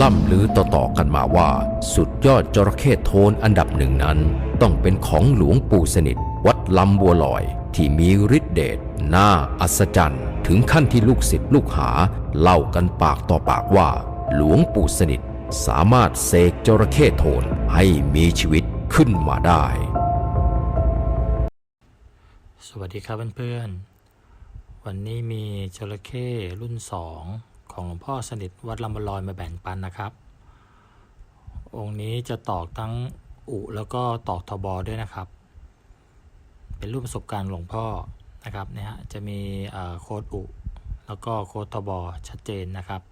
ล่ำลือต่อๆกันมาว่า สุดยอดจระเข้โทนอันดับหนึ่งนั้น ต้องเป็นของหลวงปู่สนิท วัดลำบัวลอยที่มีฤทธิเดชน่าอัศจรรย์ ถึงขั้นที่ลูกศิษย์ลูกหา เล่ากันปากต่อปากว่า หลวงปู่สนิทสามารถเสกจระเข้โทนให้มีชีวิตขึ้นมาได้ สวัสดีครับเพื่อนๆวันนี้มีจระเข้รุ่น2 ของหลวงพ่อสนิทวัดลำบลอยมาแบ่งปันนะครับ องค์นี้จะตอกทั้งอุแล้วก็ตอกทบอด้วยนะครับ เป็นรูปประสบการณ์หลวงพ่อนะครับเนี่ยฮะจะมีโค้ดอุ แล้วก็โค้ดทบอชัดเจนนะครับ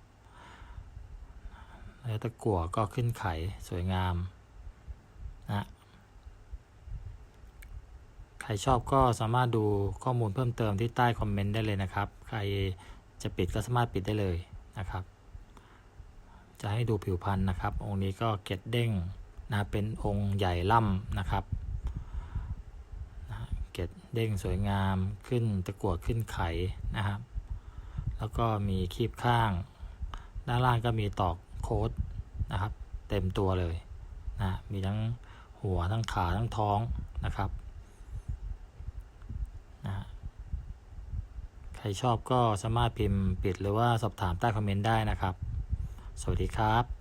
แล้วตะกั่วก็ขึ้นไขสวยงามนะใครชอบก็สามารถดูข้อมูลเพิ่มเติมที่ใต้คอมเมนต์ได้เลยนะครับ ใคร จะปิดก็สามารถปิดได้เลยนะครับ จะให้ดูผิวพรรณนะครับ องค์นี้ก็เกล็ดเด้งนะเป็นองค์ใหญ่ล่ำนะครับนะเกล็ดเด้งสวยงามขึ้นตะกั่วขึ้นไขนะครับ แล้วก็มีคีบข้าง ด้านล่างก็มีตอกโค้ดนะครับ เต็มตัวเลยนะมีทั้งหัวทั้งขาทั้งท้องนะครับ นะฮะใคร ชอบก็สามารถพิมพ์ปิดหรือว่าสอบถามใต้คอมเมนต์ได้นะครับ สวัสดีครับ